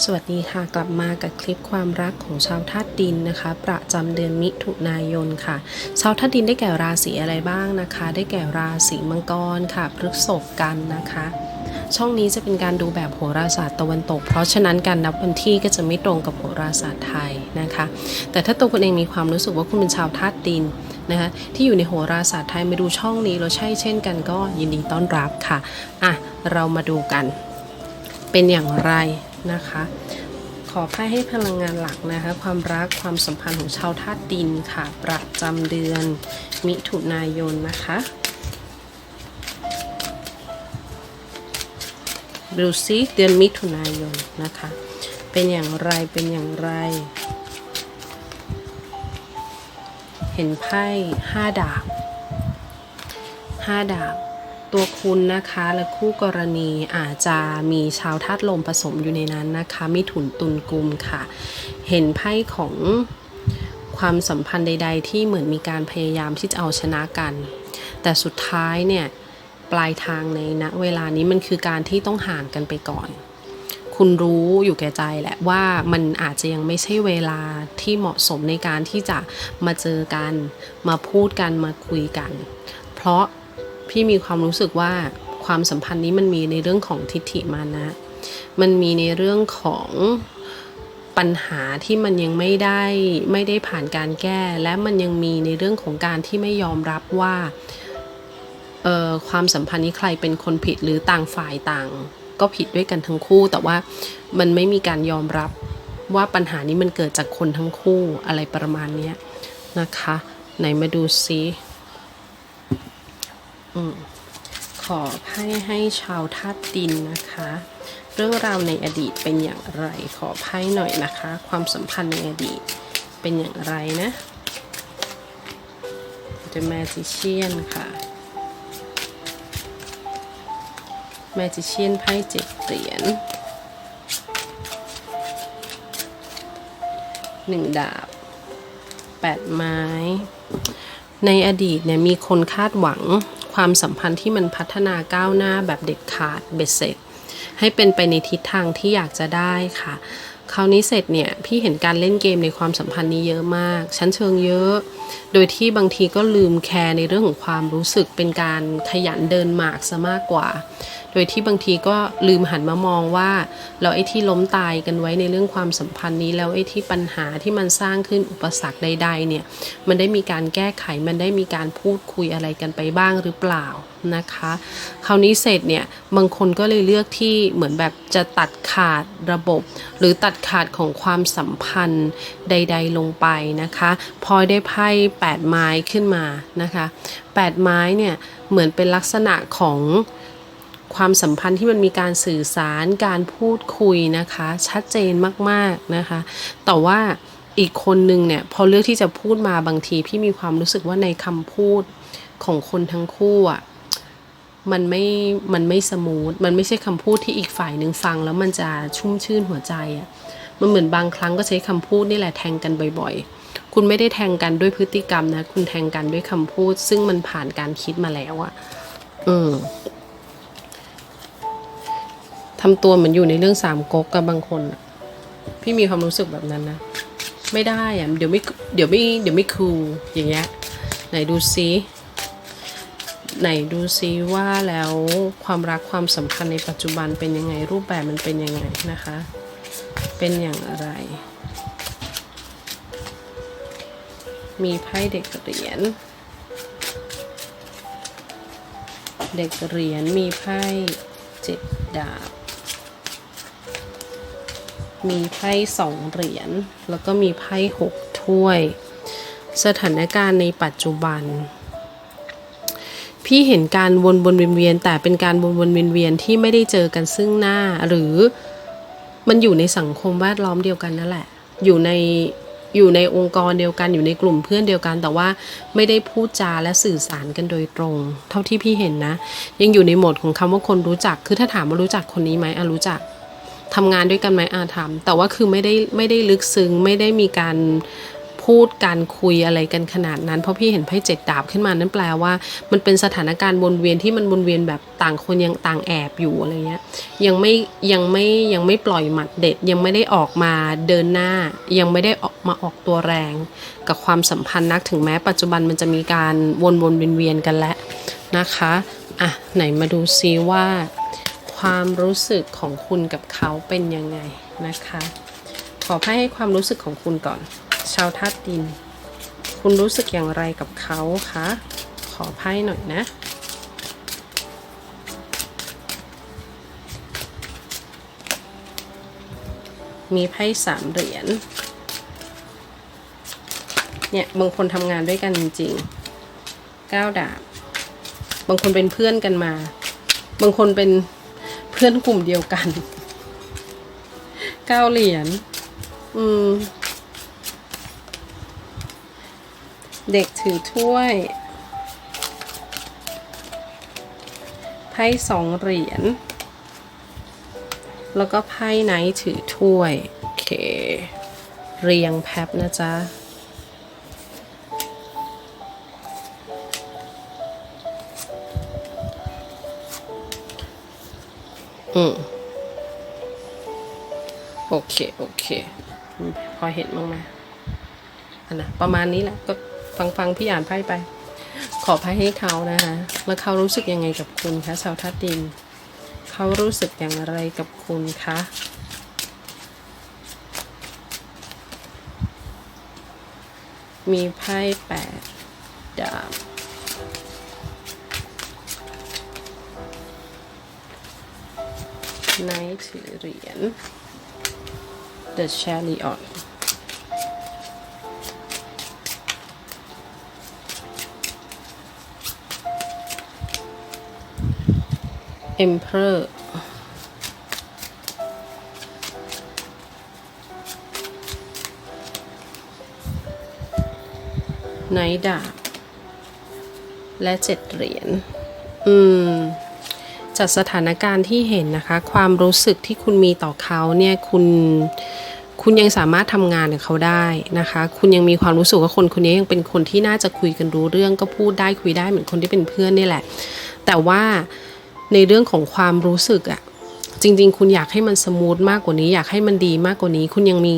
สวัสดีค่ะกลับมากับคลิปความรักของชาวธาตุดินนะคะ ประจำเดือนมิถุนายนค่ะ ชาวธาตุดินได้แก่ราศีอะไรบ้างนะคะ ได้แก่ราศีมังกรค่ะพฤษภกันนะคะ ช่องนี้จะเป็นการดูแบบโหราศาสตร์ตะวันตก เพราะฉะนั้นการนับวันที่ก็จะไม่ตรงกับโหราศาสตร์ไทยนะคะ แต่ถ้าตัวคุณเองมีความรู้สึกว่าคุณเป็นชาวธาตุดินนะคะที่อยู่ในโหราศาสตร์ไทยมาดูช่องนี้แล้วใช่เช่นกันก็ยินดีต้อนรับค่ะอะเรามาดูกัน เป็นอย่างไร นะคะ ขอไพ่ให้พลังงานหลักนะคะ ความรักความสัมพันธ์ของชาวธาตุดินค่ะ ประจำเดือน มิถุนายนนะคะดูซิเดือนมิถุนายนนะคะ เป็นอย่างไรเป็นอย่างไร เห็นไพ่ห้าดาบห้าดาบ ตัวคุณนะคะ และคู่กรณีอาจจะมีชาวธาตุลมผสมอยู่ในนั้นนะคะ มีถุนตุนกุมค่ะ เห็นไพ่ของความสัมพันธ์ใด ๆ ที่เหมือนมีการพยายามที่จะเอาชนะกัน แต่สุดท้ายเนี่ยปลายทางในณเวลานี้มันคือการที่ต้องห่างกันไปก่อน คุณรู้อยู่แก่ใจแหละว่ามันอาจจะยังไม่ใช่เวลาที่เหมาะสมในการที่จะมาเจอกัน มาพูดกันมาคุยกัน เพราะ พี่มีความรู้สึกว่าความสัมพันธ์นี้มันมีในเรื่องของทิฏฐิมานะ มันมีในเรื่องของปัญหาที่มันยังไม่ได้ไม่ได้ผ่านการแก้ และมันยังมีในเรื่องของการที่ไม่ยอมรับว่าเอ่อความสัมพันธ์นี้ใครเป็นคนผิดหรือต่างฝ่ายต่าง ก็ผิดด้วยกันทั้งคู่ แต่ว่ามันไม่มีการยอมรับว่าปัญหานี้มันเกิดจากคนทั้งคู่อะไรประมาณนี้นะคะ ไหนมาดูซิ ขอให้ให้ชาวธาตุดินนะคะ เรื่องราวในอดีตเป็นอย่างไร ขอไพ่หน่อยนะคะ ความสัมพันธ์ในอดีตเป็นอย่างไรนะ The Magician ค่ะแมจิเชียนไพ่เจ็ดเหรียญหนึ่งดาบแปดไม้ ในอดีตเนี่ยมีคนคาดหวัง ความสัมพันธ์ที่มันพัฒนาก้าวหน้าแบบเด็ดขาดเบ็ดเสร็จให้เป็นไปในทิศทางที่อยากจะได้ค่ะ คราวนี้เสร็จเนี่ยพี่เห็นการเล่นเกมในความสัมพันธ์นี้เยอะมาก ชั้นเชิงเยอะ โดยที่บางทีก็ลืมแคร์ในเรื่องของความรู้สึกเป็นการขยันเดินหมากซะมากกว่า โดยที่บางทีก็ลืมหันมามองว่า เราไอ้ที่ล้มตายกันไว้ในเรื่องความสัมพันธ์นี้แล้วไอ้ที่ปัญหาที่มันสร้างขึ้นอุปสรรคใด ๆ เนี่ยมันได้มีการแก้ไขมันได้มีการพูดคุยอะไรกันไปบ้างหรือเปล่า นะคะ คราวนี้เสร็จเนี่ยบางคนก็เลยเลือกที่เหมือนแบบจะตัดขาดระบบ หรือตัดขาดของความสัมพันธ์ใด ๆ ลงไปนะคะพอได้ไพ่แปดไม้ขึ้นมานะคะแปดไม้เนี่ยเหมือนเป็นลักษณะของความสัมพันธ์ที่มันมีการสื่อสารการพูดคุยนะคะ ชัดเจนมากๆนะคะ แต่ว่าอีกคนนึงเนี่ยพอเลือกที่จะพูดมาบางทีพี่มีความรู้สึกว่าในคำพูดของคนทั้งคู่อะ มันไม่ มันไม่สมูท มันไม่ใช่คำพูดที่อีกฝ่ายหนึ่งฟัง แล้วมันจะชุ่มชื่นหัวใจอะ มันเหมือนบางครั้งก็ใช้คำพูดนี่แหละแทงกันบ่อยๆ คุณไม่ได้แทงกันด้วยพฤติกรรมนะ คุณแทงกันด้วยคำพูด ซึ่งมันผ่านการคิดมาแล้วอะ อืมทำตัวเหมือนอยู่ในเรื่องสามก๊กกับบางคนอะพี่มีความรู้สึกแบบนั้นนะ ไม่ได้อะเดี๋ยวไม่ เดี๋ยวไม่ เดี๋ยวไม่คูลอย่างเงี้ย ไหนดูซิ ไหนดูซิว่าแล้วความรักความสัมพันธ์ในปัจจุบันเป็นยังไงรูปแบบมันเป็นยังไงนะคะ เป็นอย่างไร มีไพ่เด็กเหรียญเด็กเหรียญมีไพ่เจ็ดดาบ มีไพ่สองเหรียญแล้วก็มีไพ่หกถ้วย สถานการณ์ในปัจจุบัน พี่เห็นการวนวนเวียนเวียนแต่เป็นการวนวนเวียนเวียนที่ไม่ได้เจอกันซึ่งหน้า หรือมันอยู่ในสังคมแวดล้อมเดียวกันนั่นแหละ อยู่ในอยู่ในองค์กรเดียวกันอยู่ในกลุ่มเพื่อนเดียวกันแต่ว่าไม่ได้พูดจาและสื่อสารกันโดยตรง เท่าที่พี่เห็นนะ ยังอยู่ในโหมดของคำว่าคนรู้จัก คือถ้าถามว่ารู้จักคนนี้ไหมอะรู้จักทำงานด้วยกันไหมอาทำแต่ว่าคือไม่ได้ไม่ได้ลึกซึ้งไม่ได้มีการ พูดการคุยอะไรกันขนาดนั้น เพราะพี่เห็นไพ่เจ็ดดาบขึ้นมานั่นแปลว่า มันเป็นสถานการณ์วนเวียนที่มันวนเวียนแบบต่างคนยังต่างแอบอยู่อะไรเงี้ยยังไม่ยังไม่ยังไม่ปล่อยหมัดเด็ด ยังไม่ได้ออกมาเดินหน้า ยังไม่ได้ออกมาออกตัวแรง กับความสัมพันธ์นักถึงแม้ปัจจุบันมันจะมีการวนวนเวียนเวียนกันแล้วนะคะอะไหนมาดูซิว่าความรู้สึกของคุณกับเขาเป็นยังไงนะคะ ขอไพ่ให้ความรู้สึกของคุณก่อน ชาวธาตุดิน คุณรู้สึกอย่างไรกับเขาคะ ขอไพ่หน่อยนะ มีไพ่สามเหรียญ เนี่ยบางคนทำงานด้วยกันจริงๆเก้าดาบ บางคนเป็นเพื่อนกันมา บางคนเป็นเพื่อนกลุ่มเดียวกัน เก้าเหรียญ อืม เด็กถือถ้วย ไพ่สองเหรียญ แล้วก็ไพ่ไนท์ถือถ้วย โอเค เรียงแพ็บนะจ๊ะอืมโอเค โอเคอืมพอเห็นบ้างไหมอันนะประมาณนี้แหละก็ ฟังฟังพี่อ่านไพ่ไป ขอไพ่ให้เขานะคะแล้วเขารู้สึกยังไงกับคุณคะชาวทัดดิน เขารู้สึกอย่างไรกับคุณคะมีไพ่แปดดาบไนท์ถือเหรียญ The Chariot เอ็มเพอร์ไนดาบและเจ็ดเหรียญ อืม จากสถานการณ์ที่เห็นนะคะ ความรู้สึกที่คุณมีต่อเขาเนี่ยคุณคุณยังสามารถทำงานกับเขาได้นะคะ คุณยังมีความรู้สึกว่าคนคนนี้ยังเป็นคนที่น่าจะคุยกันรู้เรื่องก็พูดได้คุยได้เหมือนคนที่เป็นเพื่อนนี่แหละ แต่ว่า ในเรื่องของความรู้สึกอะจริง ๆ คุณอยากให้มันสมูทมากกว่านี้ อยากให้มันดีมากกว่านี้ คุณยังมี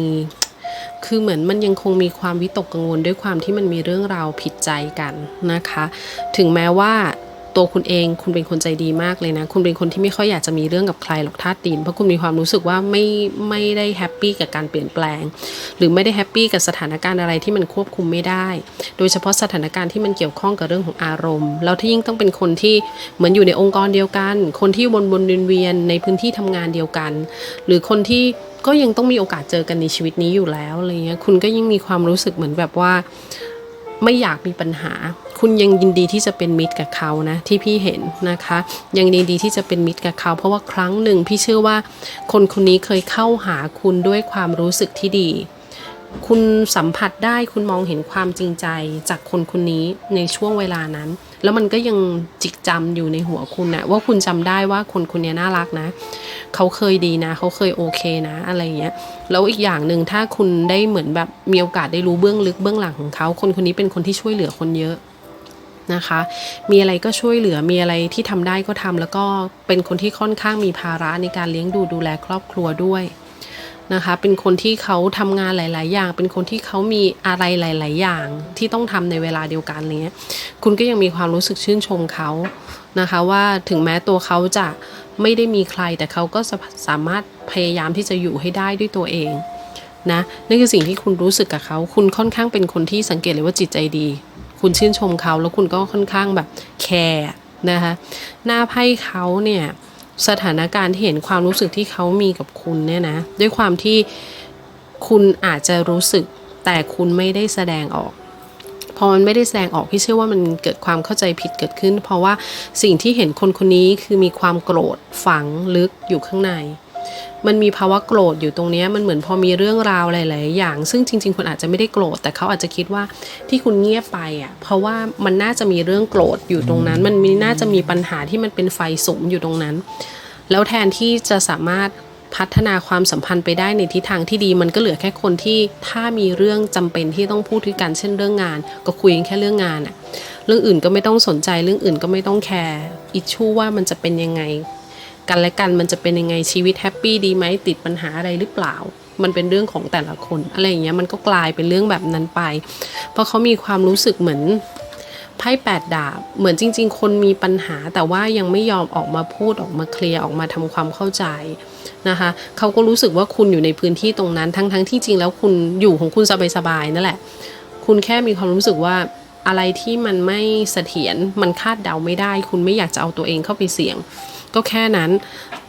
คือเหมือนมันยังคงมีความวิตกกังวลด้วยความที่มันมีเรื่องราวผิดใจกันนะคะ ถึงแม้ว่า ตัวคุณเอง คุณเป็นคนใจดีมากเลยนะ คุณเป็นคนที่ไม่ค่อยอยากจะมีเรื่องกับใครหรอกธาตุดินเพราะคุณมีความรู้สึกว่าไม่ไม่ได้แฮปปี้กับการเปลี่ยนแปลง หรือไม่ได้แฮปปี้กับสถานการณ์อะไรที่มันควบคุมไม่ได้ โดยเฉพาะสถานการณ์ที่มันเกี่ยวข้องกับเรื่องของอารมณ์ แล้วที่ยิ่งต้องเป็นคนที่เหมือนอยู่ในองค์กรเดียวกัน คนที่วนวนเวียนในพื้นที่ทำงานเดียวกัน หรือคนที่ก็ยังต้องมีโอกาสเจอกันในชีวิตนี้อยู่แล้วอะไรเงี้ย คุณก็ยิ่งมีความรู้สึกเหมือนแบบว่าไม่อยากมีปัญหา คุณยังยินดีที่จะเป็นมิตรกับเขานะที่พี่เห็นนะคะ ยังยินดีที่จะเป็นมิตรกับเขา เพราะว่าครั้งหนึ่งพี่เชื่อว่า คนคนนี้เคยเข้าหาคุณด้วยความรู้สึกที่ดี คุณสัมผัสได้คุณมองเห็นความจริงใจจากคนคนนี้ในช่วงเวลานั้น แล้วมันก็ยังจิกจำอยู่ในหัวคุณนะว่าคุณจำได้ว่าคนคนนี้น่ารักนะ เขาเคยดีนะ เขาเคยโอเคนะ อะไรเงี้ยแล้วอีกอย่างหนึ่งถ้าคุณได้เหมือนแบบมีโอกาสได้รู้เบื้องลึกเบื้องหลังของเขา คนคนนี้เป็นคนที่ช่วยเหลือคนเยอะ นะคะ มีอะไรก็ช่วยเหลือมีอะไรที่ทำได้ก็ทำแล้วก็เป็นคนที่ค่อนข้างมีภาระในการเลี้ยงดูดูแลครอบครัวด้วยนะคะ เป็นคนที่เขาทำงานหลาย ๆ อย่าง เป็นคนที่เขามีอะไรหลาย ๆ อย่างที่ต้องทำในเวลาเดียวกันอะไรเงี้ย คุณก็ยังมีความรู้สึกชื่นชมเขานะคะว่าถึงแม้ตัวเขาจะไม่ได้มีใครแต่เขาก็สามารถพยายามที่จะอยู่ให้ได้ด้วยตัวเองนะนั่นคือสิ่งที่คุณรู้สึกกับเขา คุณค่อนข้างเป็นคนที่สังเกตเลยว่าจิตใจดี คุณชื่นชมเขาแล้วคุณก็ค่อนข้างแบบแคร์นะคะหน้าไพ่เขาเนี่ยสถานการณ์ที่เห็นความรู้สึกที่เขามีกับคุณเนี่ยนะด้วยความที่คุณอาจจะรู้สึกแต่คุณไม่ได้แสดงออกพอมันไม่ได้แสดงออกพี่เชื่อว่ามันเกิดความเข้าใจผิดเกิดขึ้น เพราะว่าสิ่งที่เห็นคนคนนี้คือมีความโกรธฝังลึกอยู่ข้างใน มันมีภาวะโกรธอยู่ตรงเนี้ยมันเหมือนพอมีเรื่องราวหลายๆอย่าง ซึ่งจริง ๆ คุณอาจจะไม่ได้โกรธ แต่เขาอาจจะคิดว่าที่คุณเงียบไปอะเพราะว่ามันน่าจะมีเรื่องโกรธอยู่ตรงนั้น มันมีน่าจะมีปัญหาที่มันเป็นไฟสุมอยู่ตรงนั้น แล้วแทนที่จะสามารถพัฒนาความสัมพันธ์ไปได้ในทิศทางที่ดีมันก็เหลือแค่คนที่ถ้ามีเรื่องจำเป็นที่ต้องพูดด้วยกันเช่นเรื่องงาน ก็คุยกันแค่เรื่องงานอะเรื่องอื่นก็ไม่ต้องสนใจเรื่องอื่นก็ไม่ต้องแคร์อิชชูว่ามันจะเป็นยังไง กันและกันมันจะเป็นยังไงชีวิตแฮปปี้ดีไหมติดปัญหาอะไรหรือเปล่า มันเป็นเรื่องของแต่ละคนอะไรอย่างเงี้ยมันก็กลายเป็นเรื่องแบบนั้นไป เพราะเขามีความรู้สึกเหมือนไพ่แปดดาบเหมือนจริง ๆ คนมีปัญหา แต่ว่ายังไม่ยอมออกมาพูดออกมาเคลียร์ออกมาทำความเข้าใจนะคะเขาก็รู้สึกว่าคุณอยู่ในพื้นที่ตรงนั้นทั้งๆทที่จริงแล้วคุณอยู่ของคุณสบายๆนั่นแหละ คุณแค่มีความรู้สึกว่า อะไรที่มันไม่เสถียรมันคาดเดาไม่ได้ คุณไม่อยากจะเอาตัวเองเข้าไปเสี่ยง ก็แค่นั้น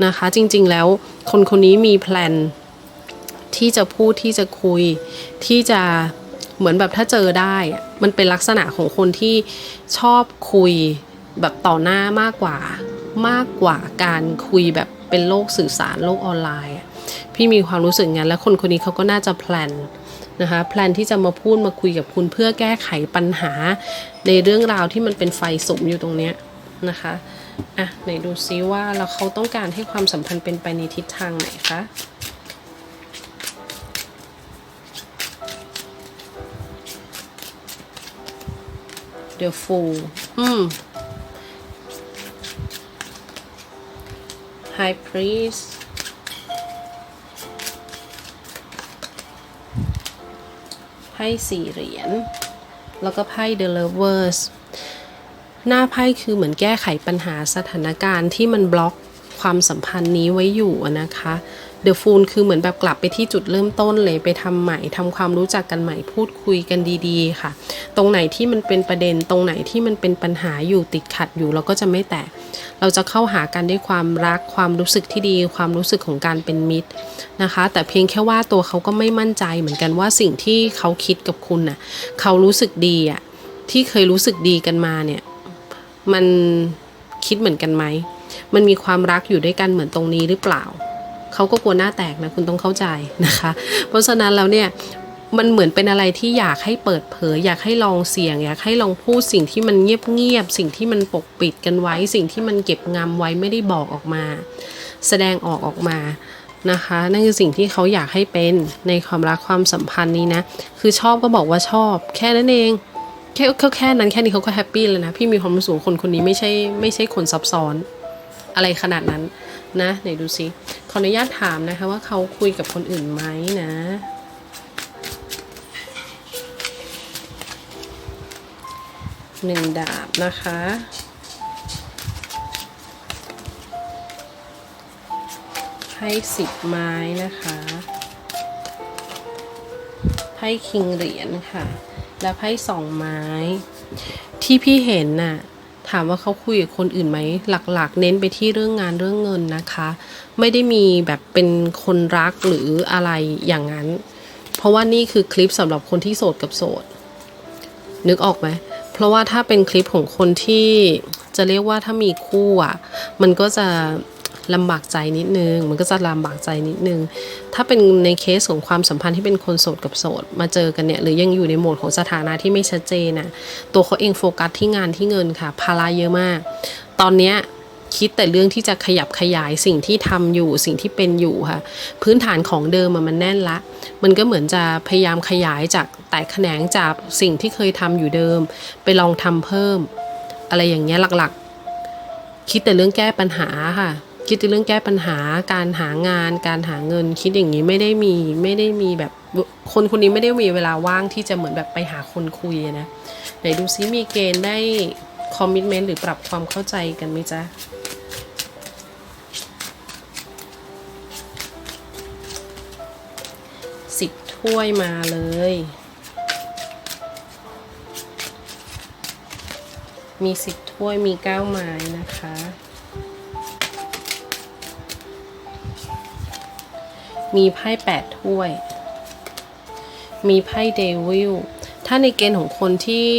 นะคะ จริงๆแล้วคนคนนี้มีแพลนที่จะพูดที่จะคุยที่จะเหมือนแบบถ้าเจอได้ มันเป็นลักษณะของคนที่ชอบคุยแบบต่อหน้ามากกว่ามากกว่าการคุยแบบเป็นโลกสื่อสารโลกออนไลน์ พี่มีความรู้สึกงั้น และคนคนนี้เขาก็น่าจะแพลน นะคะแพลนที่จะมาพูดมาคุยกับคุณเพื่อแก้ไขปัญหา ในเรื่องราวที่มันเป็นไฟสมอยู่ตรงเนี้ยนะคะอะไหนดูซิว่าแล้วเขาต้องการให้ความสัมพันธ์เป็นไปในทิศทางไหนคะ The Fool อืม High Priest ไพ่สี่เหรียญ แล้วก็ไพ่ The Lovers หน้าไพ่คือเหมือนแก้ไขปัญหาสถานการณ์ที่มันบล็อกความสัมพันธ์นี้ไว้อยู่นะคะ The Fool คือเหมือนแบบกลับไปที่จุดเริ่มต้นเลยไปทำใหม่ทำความรู้จักกันใหม่พูดคุยกันดีๆ ค่ะ ตรงไหนที่มันเป็นประเด็น ตรงไหนที่มันเป็นปัญหาอยู่ติดขัดอยู่เราก็จะไม่แตะ เราจะเข้าหากันด้วยความรักความรู้สึกที่ดี ความรู้สึกของการเป็นมิตรนะคะ แต่เพียงแค่ว่าตัวเขาก็ไม่มั่นใจเหมือนกันว่าสิ่งที่เขาคิดกับคุณน่ะเขารู้สึกดีอะที่เคยรู้สึกดีกันมาเนี่ยมันคิดเหมือนกันไหม มันมีความรักอยู่ด้วยกันเหมือนตรงนี้หรือเปล่า เขาก็กลัวหน้าแตกนะคุณต้องเข้าใจนะคะ เพราะฉะนั้นแล้วเนี่ย มันเหมือนเป็นอะไรที่อยากให้เปิดเผย อยากให้ลองเสี่ยง อยากให้ลองพูดสิ่งที่มันเงียบๆสิ่งที่มันปกปิดกันไว้ สิ่งที่มันเก็บงำไว้ไม่ได้บอกออกมา แสดงออกออกมานะคะ นั่นคือสิ่งที่เขาอยากให้เป็นในความรักความสัมพันธ์นี้นะ คือชอบก็บอกว่าชอบ แค่นั้นเองแค่แค่แค่นั้นแค่นี้เขาก็แฮปปี้แล้วนะ พี่มีความรู้สึกคนคนนี้ไม่ใช่ไม่ใช่คนซับซ้อนอะไรขนาดนั้นนะไหนดูซิขออนุญาตถามนะคะว่าเขาคุยกับคนอื่นไหมนะ หนึ่งดาบนะคะ ให้สิบไม้นะคะไพ่คิงเหรียญค่ะ และไพ่สองไม้ ที่พี่เห็นน่ะถามว่าเขาคุยกับคนอื่นไหมหลักๆ เน้นไปที่เรื่องงานเรื่องเงินนะคะ ไม่ได้มีแบบเป็นคนรักหรืออะไรอย่างนั้น เพราะว่านี่คือคลิปสำหรับคนที่โสดกับโสด นึกออกไหม เพราะว่าถ้าเป็นคลิปของคนที่จะเรียกว่าถ้ามีคู่อะ มันก็จะลำบากใจนิดนึง มันก็จะลำบากใจนิดนึง ถ้าเป็นในเคสของความสัมพันธ์ที่เป็นคนโสดกับโสดมาเจอกันเนี่ย หรือยังอยู่ในโหมดของสถานะที่ไม่ชัดเจนนะตัวเขาเองโฟกัสที่งานที่เงินค่ะ ภาระเยอะมาก ตอนเนี้ย คิดแต่เรื่องที่จะขยับขยายสิ่งที่ทำอยู่สิ่งที่เป็นอยู่ค่ะ พื้นฐานของเดิมมันแน่นละ มันก็เหมือนจะพยายามขยายจากแตกแขนงจากสิ่งที่เคยทำอยู่เดิม ไปลองทำเพิ่ม อะไรอย่างเงี้ยหลักๆ คิดแต่เรื่องแก้ปัญหาค่ะ คิดแต่เรื่องแก้ปัญหา การหางาน การหาเงิน คิดอย่างนี้ไม่ได้มีไม่ได้มีแบบคนคนนี้ไม่ได้มีเวลาว่างที่จะเหมือนแบบไปหาคนคุยนะไหนดูซิมีเกณฑ์ได้คอมมิชเมนต์หรือปรับความเข้าใจกันไหมจ๊ะ ถ้วยมาเลย มีสิบถ้วยมีเก้าไม้นะคะ มีไพ่แปดถ้วย มีไพ่เดวิล ถ้าในเกณฑ์ของคนที่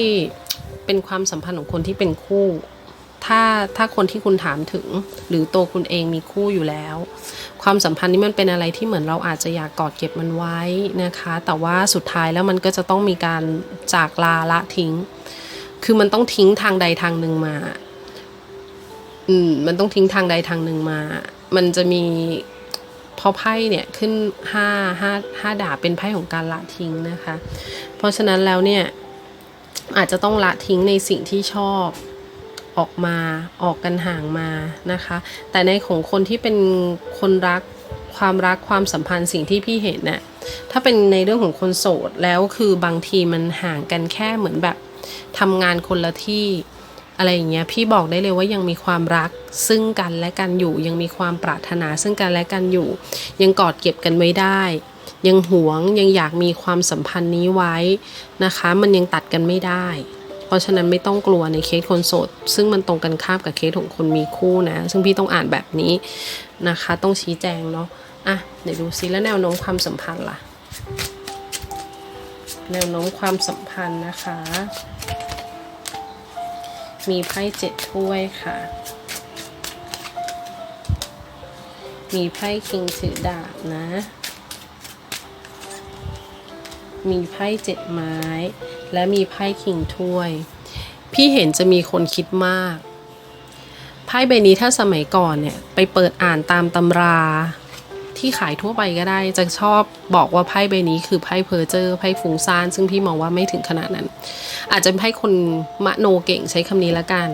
เป็นความสัมพันธ์ของคนที่เป็นคู่ ถ้าถ้าคนที่คุณถามถึง หรือตัวคุณเองมีคู่อยู่แล้ว ความสัมพันธ์นี้มันเป็นอะไรที่เหมือนเราอาจจะอยากกอดเก็บมันไว้นะคะ แต่ว่าสุดท้ายแล้วมันก็จะต้องมีการจากลาละทิ้ง คือมันต้องทิ้งทางใดทางหนึ่งมา อืม มันต้องทิ้งทางใดทางหนึ่งมา มันจะมีพราะไพ่เนี่ยขึ้นห้าห้าห้าดาบเป็นไพ่ของการละทิ้งนะคะ เพราะฉะนั้นแล้วเนี่ยอาจจะต้องละทิ้งในสิ่งที่ชอบ ออกมาออกกันห่างมานะคะ แต่ในของคนที่เป็นคนรักความรักความสัมพันธ์สิ่งที่พี่เห็นน่ะถ้าเป็นในเรื่องของคนโสดแล้วคือบางทีมันห่างกันแค่เหมือนแบบทำงานคนละที่อะไรอย่างเงี้ยพี่บอกได้เลยว่ายังมีความรักซึ่งกันและกันอยู่ ยังมีความปรารถนาซึ่งกันและกันอยู่ ยังกอดเก็บกันไว้ได้ ยังหวงยังอยากมีความสัมพันธ์นี้ไว้นะคะ มันยังตัดกันไม่ได้ เพราะฉะนั้นไม่ต้องกลัวในเคสคนโสด ซึ่งมันตรงกันข้ามกับเคสของคนมีคู่นะ ซึ่งพี่ต้องอ่านแบบนี้นะคะ ต้องชี้แจงเนาะอะเดี๋ยวดูซิแล้วแนวโน้มความสัมพันธ์ล่ะ แนวโน้มความสัมพันธ์นะคะ มีไพ่เจ็ดถ้วยค่ะ มีไพ่คิงถือดาบนะ มีไพ่เจ็ดไม้ และมีไพ่คิงถ้วย พี่เห็นจะมีคนคิดมาก ไพ่ใบนี้ถ้าสมัยก่อนเนี่ยไปเปิดอ่านตามตำราที่ขายทั่วไปก็ได้จะชอบบอกว่าไพ่ใบนี้คือไพ่เพอร์เจอร์ไพ่ฟุ้งซ่าน ซึ่งพี่มองว่าไม่ถึงขนาดนั้น อาจจะไพ่คนมโนเก่งใช้คำนี้ละกัน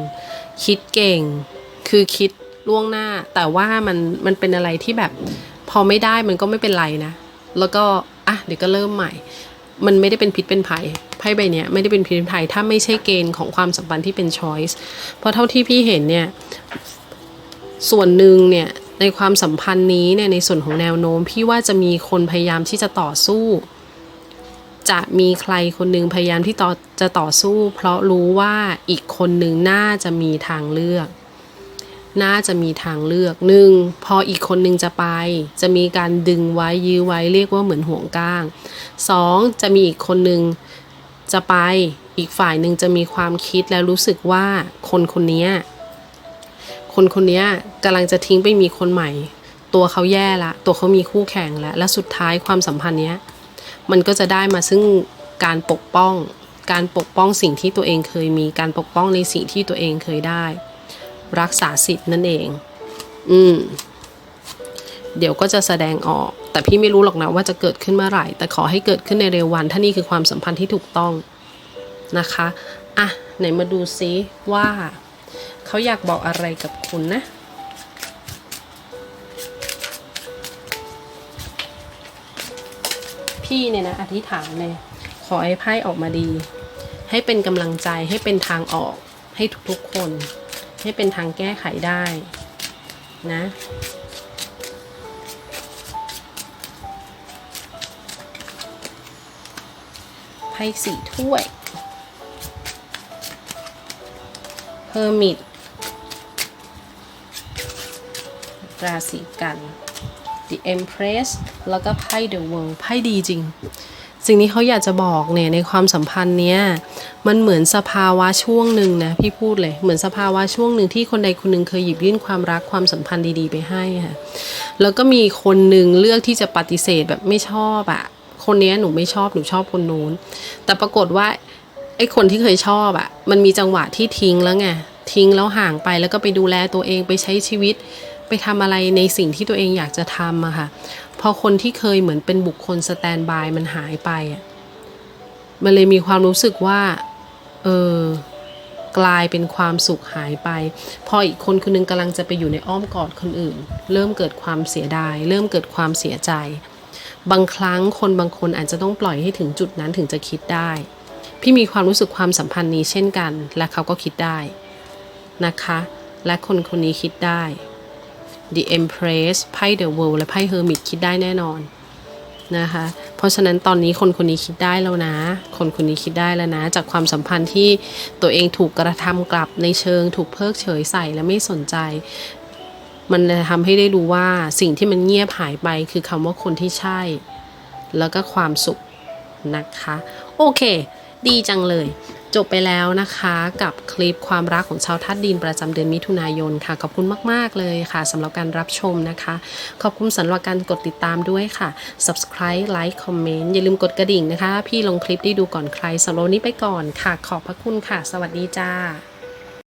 คิดเก่ง คือคิดล่วงหน้า แต่ว่ามันมันเป็นอะไรที่แบบ พอไม่ได้มันก็ไม่เป็นไรนะ แล้วก็อะเดี๋ยวก็เริ่มใหม่ มันไม่ได้เป็นพิษเป็นภัย ไพ่ใบเนี้ยไม่ได้เป็นพิษเป็นภัยถ้าไม่ใช่เกณฑ์ของความสัมพันธ์ที่เป็น choice เพราะเท่าที่พี่เห็นเนี่ย ส่วนหนึ่งเนี่ยในความสัมพันธ์นี้เนี่ยในส่วนของแนวโน้มพี่ว่าจะมีคนพยายามที่จะต่อสู้ จะมีใครคนหนึ่งพยายามที่ต่อจะต่อสู้ เพราะรู้ว่าอีกคนหนึ่งน่าจะมีทางเลือกน่าจะมีทางเลือกหนึ่งพออีกคนหนึ่งจะไป จะมีการดึงไว้ยื้อไว้เรียกว่าเหมือนห่วงก้างสองจะมีอีกคนหนึ่ง จะไปอีกฝ่ายหนึ่งจะมีความคิดแล้วรู้สึกว่าคนคนนี้คนคนนี้กำลังจะทิ้งไปมีคนใหม่ ตัวเขาแย่ละ ตัวเขามีคู่แข่งแล้วและสุดท้ายความสัมพันธ์เนี้ยมันก็จะได้มาซึ่งการปกป้อง การปกป้องสิ่งที่ตัวเองเคยมีการปกป้องในสิ่งที่ตัวเองเคยได้ รักษาสิทธิ์นั่นเอง อืม เดี๋ยวก็จะแสดงออก แต่พี่ไม่รู้หรอกนะว่าจะเกิดขึ้นเมื่อไหร่ แต่ขอให้เกิดขึ้นในเร็ววันถ้านี่คือความสัมพันธ์ที่ถูกต้องนะคะอะไหนมาดูซิว่าเขาอยากบอกอะไรกับคุณนะพี่เนี่ยนะอธิษฐานเลยขอให้ไพ่ออกมาดี ให้เป็นกำลังใจให้เป็นทางออกให้ทุกๆคน ให้เป็นทางแก้ไขได้นะ ไพ่สี่ถ้วยเฮอร์มิตราศีกัน The Empress แล้วก็ไพ่ The World ไพ่ดีจริง สิ่งนี้เขาอยากจะบอกเนี่ยในความสัมพันธ์เนี้ยมันเหมือนสภาวะช่วงหนึ่งนะพี่พูดเลยเหมือนสภาวะช่วงหนึ่งที่คนใดคนหนึ่งเคยหยิบยื่นความรักความสัมพันธ์ดีๆ ไปให้ค่ะแล้วก็มีคนหนึ่งเลือกที่จะปฏิเสธแบบไม่ชอบอะคนนี้หนูไม่ชอบหนูชอบคนนู้น แต่ปรากฏว่าไอ้คนที่เคยชอบอะมันมีจังหวะที่ทิ้งแล้วไงทิ้งแล้วห่างไปแล้วก็ไปดูแลตัวเองไปใช้ชีวิต ไปทำอะไรในสิ่งที่ตัวเองอยากจะทำอะค่ะพอคนที่เคยเหมือนเป็นบุคคลสแตนบายมันหายไปอะมันเลยมีความรู้สึกว่าเออกลายเป็นความสุขหายไป พออีกคนคนหนึงกำลังจะไปอยู่ในอ้อมกอดคนอื่น เริ่มเกิดความเสียดาย เริ่มเกิดความเสียใจ บางครั้งคนบางคนอาจจะต้องปล่อยให้ถึงจุดนั้นถึงจะคิดได้ พี่มีความรู้สึกความสัมพันธ์นี้เช่นกัน และเขาก็คิดได้นะคะ และคนคนนี้คิดได้ The Empress ไพ่ The World และไพ่ Hermit คิดได้แน่นอนนะคะ เพราะฉะนั้นตอนนี้คนคนนี้คิดได้แล้วนะ คนคนนี้คิดได้แล้วนะ จากความสัมพันธ์ที่ตัวเองถูกกระทำกลับในเชิงถูกเพิกเฉยใส่และไม่สนใจ มันเลยทำให้ได้รู้ว่าสิ่งที่มันเงียบหายไปคือคำว่าคนที่ใช่ แล้วก็ความสุขนะคะ โอเค ดีจังเลย จบไปแล้วนะคะกับคลิปความรักของชาวทัดดินประจำเดือนมิถุนายนค่ะ ขอบคุณมาก ๆ เลยค่ะสำหรับการรับชมนะคะ ขอบคุณสำหรับการกดติดตามด้วยค่ะ subscribe like comment อย่าลืมกดกระดิ่งนะคะ พี่ลงคลิปได้ดูก่อนใครสำหรับวันนี้ไปก่อนค่ะ ขอบพระคุณค่ะ สวัสดีจ้า